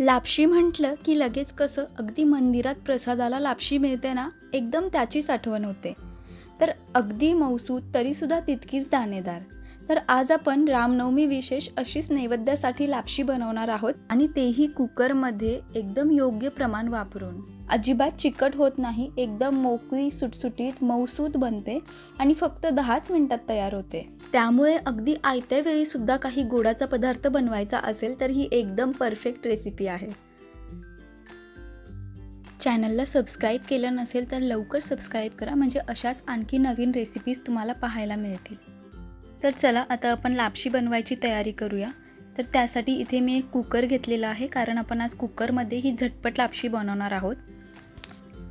लापशी म्हटलं की लगेच कसं अगदी मंदिरात प्रसादाला लापशी मिळते ना एकदम त्याचीच आठवण होते. तर अगदी मौसूद तरीसुद्धा तितकीच दाणेदार. तर आज आपण रामनवमी विशेष अशीच नैवेद्यासाठी लापशी बनवणार आहोत आणि तेही कुकरमध्ये एकदम योग्य प्रमाण वापरून. अजिबात चिकट होत नाही एकदम मोकळी सुटसुटीत मौसूद बनते आणि फक्त दहाच मिनिटात तयार होते. त्यामुळे अगदी आयत्या वेळी सुद्धा काही गोडाचा पदार्थ बनवायचा असेल तर ही एकदम परफेक्ट रेसिपी आहे. चॅनलला सबस्क्राईब केलं नसेल तर लवकर सबस्क्राईब करा म्हणजे अशाच आणखी नवीन रेसिपीज तुम्हाला पाहायला मिळतील. तर चला आता आपण लापशी बनवायची तयारी करूया. तर त्यासाठी इथे मी एक कुकर घेतलेला आहे कारण आपण आज कुकरमध्ये ही झटपट लापशी बनवणार आहोत.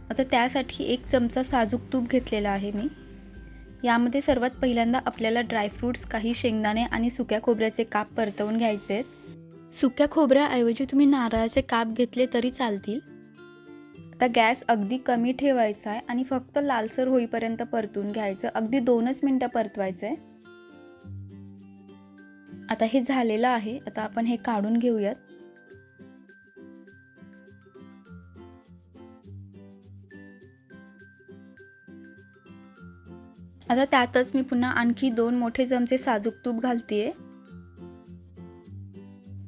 आता त्यासाठी एक चमचा साजूक तूप घेतलेला आहे मी. यामध्ये सर्वात पहिल्यांदा आपल्याला ड्रायफ्रूट्स काही शेंगदाणे आणि सुक्या खोबऱ्याचे काप परतवून घ्यायचे आहेत. सुक्या खोबऱ्याऐवजी तुम्ही नारळाचे काप घेतले तरी चालतील. आता गॅस अगदी कमी ठेवायचा आहे आणि फक्त लालसर होईपर्यंत परतून घ्यायचं. अगदी दोनच मिनटं परतवायचं आहे आता हे झालेलं आहे. आता आपण हे काढून घेऊयात. आता त्यातच मी पुन्हा आणखी दोन मोठे चमचे साजूक तूप घालतीये.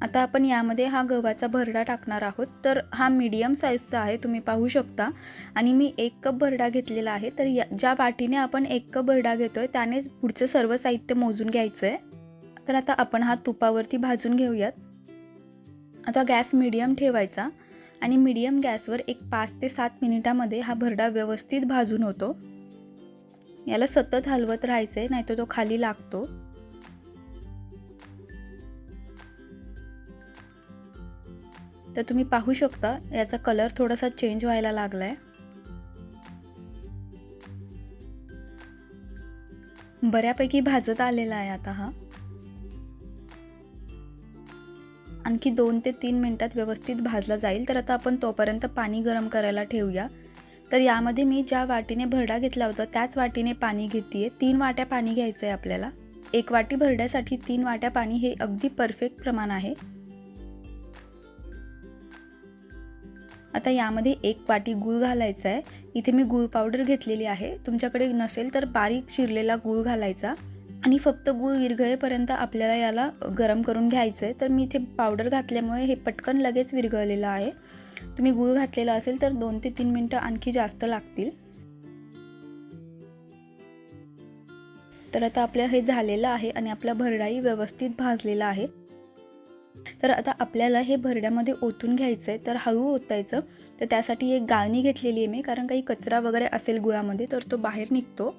आता आपण यामध्ये हा गव्हाचा भरडा टाकणार आहोत. तर हा मीडियम साईजचा आहे तुम्ही पाहू शकता. आणि मी एक कप भरडा घेतलेला आहे. तर या ज्या वाटीने आपण एक कप भरडा घेतोय त्यानेच पुढचं सर्व साहित्य मोजून घ्यायचं आहे तर आता आपण हा तुपावरती भाजून घेऊयात. आता गॅस मिडियम ठेवायचा आणि मीडियम गॅसवर एक पाच ते सात मिनिटामध्ये हा भरडा व्यवस्थित भाजून होतो. याला सतत हलवत राहायचं आहे नाहीतर तो खाली लागतो. तर तुम्ही पाहू शकता याचा कलर थोडासा चेंज व्हायला लागलाय. बऱ्यापैकी भाजत आलेला आहे आता हा. आणखी दोन ते तीन मिनटात व्यवस्थित भाजला जाईल. तर आता आपण तोपर्यंत पाणी गरम करायला ठेवूया. तर यामध्ये मी ज्या वाटीने भरडा घेतला होता त्याच वाटीने पाणी घेते तीन वाट्या पाणी घ्यायचं आहे आपल्याला. एक वाटी भरड्यासाठी तीन वाट्या पाणी हे अगदी परफेक्ट प्रमाण आहे. आता यामध्ये एक वाटी गूळ घालायचा आहे इथे मी गूळ पावडर घेतलेली आहे. तुमच्याकडे नसेल तर बारीक चिरलेला गूळ घालायचा. आणि फक्त गूळ विरघळेपर्यंत आपल्याला याला गरम करून घ्यायचं आहे तर मी इथे पावडर घातल्यामुळे हे पटकन लगेच विरघळलेलं आहे. तुम्ही गूळ घातलेला असेल तर दोन ते तीन मिनटं आणखी जास्त लागतील. तर आता आपलं हे झालेलं आहे आणि आपला भरडाही व्यवस्थित भाजलेला आहे. तर आता आपल्याला हे भरड्यामध्ये ओतून घ्यायचं आहे तर हळू ओतायचं. तर त्यासाठी एक गाळणी घेतलेली आहे मी कारण काही कचरा वगैरे असेल गुळामध्ये तर तो बाहेर निघतो.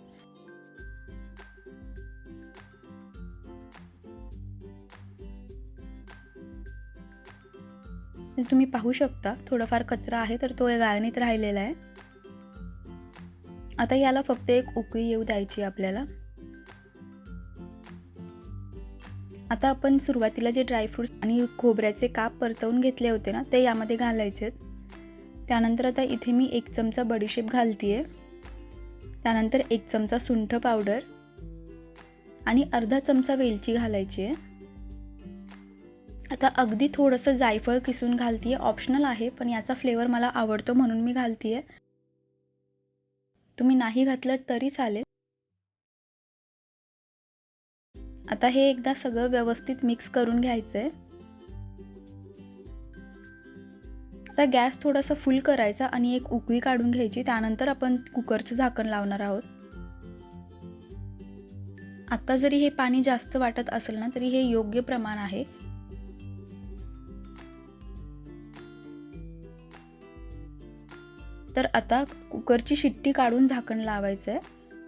तुम्ही पाहू शकता थोडाफार कचरा आहे तर तो या गाळणीत राहिलेला आहे. आता याला फक्त एक उकळी येऊ द्यायची आपल्याला. आता आपण सुरुवातीला जे ड्रायफ्रूट्स आणि खोबऱ्याचे काप परतवून घेतले होते ना ते यामध्ये घालायचेत त्यानंतर आता इथे मी एक चमचा बडीशेप घालतीये. त्यानंतर एक चमचा सुंठ पावडर आणि अर्धा चमचा वेलची घालायची आहे. आता अगदी थोडंसं जायफळ किसून घालतीये ऑप्शनल आहे पण याचा फ्लेवर मला आवडतो म्हणून मी घालतीये. तुम्ही नाही घातलं तरी चालेल. आता हे एकदा सगळं व्यवस्थित मिक्स करून घ्यायचं आहे आता गॅस थोडासा फुल करायचा आणि एक उकळी काढून घ्यायची त्यानंतर आपण कुकरचं झाकण लावणार आहोत. आत्ता जरी हे पाणी जास्त वाटत असेल ना तरी हे योग्य प्रमाण आहे. तर आता कुकरची शिट्टी काढून झाकण लावायचं आहे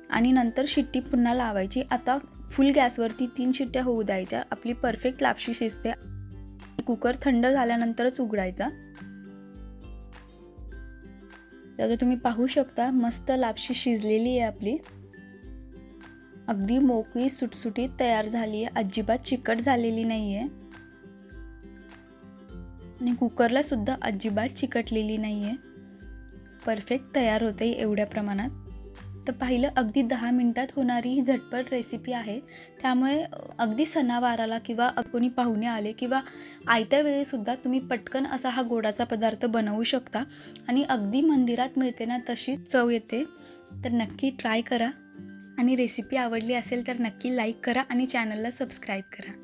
आणि नंतर शिट्टी पुन्हा लावायची. आता फुल गॅसवरती तीन शिट्ट्या होऊ द्यायच्या. आपली परफेक्ट लापशी शिजते. कुकर थंड झाल्यानंतरच उघडायचा. तर तुम्ही पाहू शकता मस्त लापशी शिजलेली आहे आपली. अगदी मोकळी सुटसुटीत तयार झाली आहे. अजिबात चिकट झालेली नाही आहे आणि कुकरला सुद्धा अजिबात चिकटलेली नाही आहे परफेक्ट तयार होते एवढ्या प्रमाणात. तर पाहिलं अगदी दहा मिनटात होणारी ही झटपट रेसिपी आहे. त्यामुळे अगदी सणावाराला किंवा कोणी पाहुणे आले किंवा आयत्या वेळीसुद्धा तुम्ही पटकन असा हा गोडाचा पदार्थ बनवू शकता. आणि अगदी मंदिरात मिळते ना तशीच चव येते. तर नक्की ट्राय करा. आणि रेसिपी आवडली असेल तर नक्की लाईक करा आणि चॅनलला सबस्क्राईब करा.